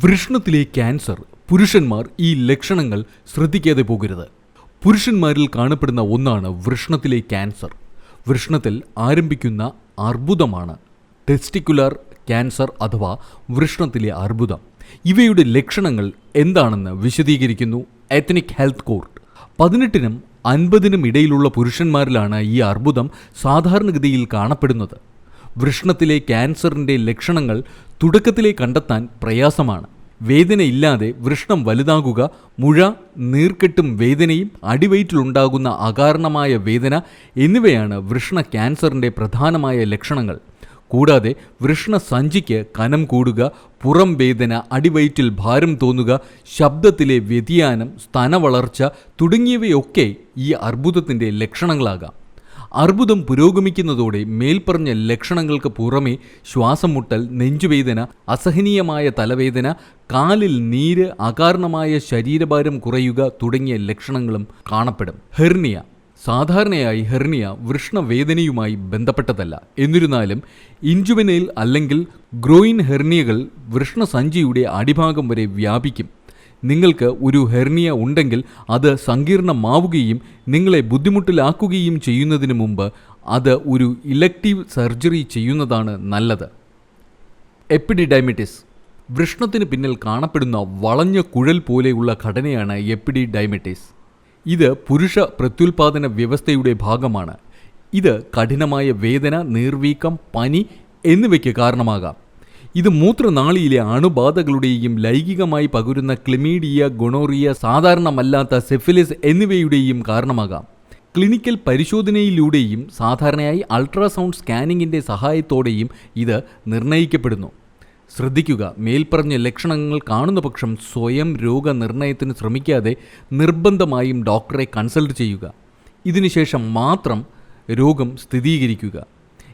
വൃഷ്ണത്തിലെ cancer പുരുഷന്മാർ ഈ ലക്ഷണങ്ങൾ ശ്രദ്ധിക്കാതെ പോകരുത്. പുരുഷന്മാരിൽ കാണപ്പെടുന്ന ഒന്നാണ് വൃഷ്ണത്തിലെ ക്യാൻസർ. വൃഷ്ണത്തിൽ ആരംഭിക്കുന്ന അർബുദമാണ്. ടെസ്റ്റിക്കുലാർ ക്യാൻസർ അഥവാ വൃഷ്ണത്തിലെ അർബുദം. ഇവയുടെ ലക്ഷണങ്ങൾ എന്താണെന്ന് വിശദീകരിക്കുന്നു എത്നിക് ഹെൽത്ത് കോർട്ട് പതിനെട്ടിനും അൻപതിനും ഇടയിലുള്ള പുരുഷന്മാരിലാണ് ഈ അർബുദം സാധാരണഗതിയിൽ കാണപ്പെടുന്നത്. വൃഷ്ണത്തിലെ ക്യാൻസറിന്റെ ലക്ഷണങ്ങൾ തുടക്കത്തിലെ കണ്ടെത്താൻ പ്രയാസമാണ്. വേദനയില്ലാതെ വൃഷ്ണം വലുതാകുക മുഴ നീർക്കെട്ടും വേദനയും അടിവയറ്റിലുണ്ടാകുന്ന അകാരണമായ വേദന എന്നിവയാണ് വൃഷ്ണ ക്യാൻസറിന്റെ പ്രധാനമായ ലക്ഷണങ്ങൾ. കൂടാതെ വൃഷ്ണ സഞ്ചിക്ക് കനം കൂടുക പുറം വേദന അടിവയറ്റിൽ ഭാരം തോന്നുക ശബ്ദത്തിലെ വ്യതിയാനം സ്തനവളർച്ച തുടങ്ങിയവയൊക്കെ ഈ അർബുദത്തിന്റെ ലക്ഷണങ്ങളാകാം. അർബുദം പുരോഗമിക്കുന്നതോടെ മേൽപ്പറഞ്ഞ ലക്ഷണങ്ങൾക്ക് പുറമെ ശ്വാസം മുട്ടൽ നെഞ്ചുവേദന അസഹനീയമായ തലവേദന കാലിൽ നീര് അകാരണമായ ശരീരഭാരം കുറയുക തുടങ്ങിയ ലക്ഷണങ്ങളും കാണപ്പെടും. ഹെർണിയ. സാധാരണയായി ഹെർണിയ വൃഷ്ണവേദനയുമായി ബന്ധപ്പെട്ടതല്ല. എന്നിരുന്നാലും ഇഞ്ചുവനയിൽ അല്ലെങ്കിൽ ഗ്രോയിൻ ഹെർണിയകൾ വൃഷ്ണസഞ്ചിയുടെ അടിഭാഗം വരെ വ്യാപിക്കും. നിങ്ങൾക്ക് ഒരു ഹെർണിയ ഉണ്ടെങ്കിൽ അത് സങ്കീർണമാവുകയും നിങ്ങളെ ബുദ്ധിമുട്ടിലാക്കുകയും ചെയ്യുന്നതിന് മുമ്പ് അത് ഒരു ഇലക്റ്റീവ് സർജറി ചെയ്യുന്നതാണ് നല്ലത്. എപ്പിഡിഡൈമിറ്റിസ്. വൃഷ്ണത്തിന് പിന്നിൽ കാണപ്പെടുന്ന വളഞ്ഞ കുഴൽ പോലെയുള്ള ഘടനയാണ് എപ്പിഡിഡൈമിറ്റിസ്. ഇത് പുരുഷ പ്രത്യുൽപാദന വ്യവസ്ഥയുടെ ഭാഗമാണ്. ഇത് കഠിനമായ വേദന നീർവീക്കം പനി എന്നിവയ്ക്ക് കാരണമാകാം. ഇത് മൂത്രനാളിയിലെ അണുബാധകളുടെയും ലൈംഗികമായി പകരുന്ന ക്ലിമീഡിയ ഗൊണോറിയ സാധാരണമല്ലാത്ത സെഫിലിസ് എന്നിവയുടെയും കാരണമാകാം. ക്ലിനിക്കൽ പരിശോധനയിലൂടെയും സാധാരണയായി അൾട്രാസൗണ്ട് സ്കാനിങ്ങിന്റെ സഹായത്തോടെയും ഇത് നിർണയിക്കപ്പെടുന്നു ശ്രദ്ധിക്കുക മേൽപ്പറഞ്ഞ ലക്ഷണങ്ങൾ കാണുന്ന പക്ഷം സ്വയം രോഗനിർണയത്തിന് ശ്രമിക്കാതെ നിർബന്ധമായും ഡോക്ടറെ കൺസൾട്ട് ചെയ്യുക. ഇതിനുശേഷം മാത്രം രോഗം സ്ഥിരീകരിക്കുക.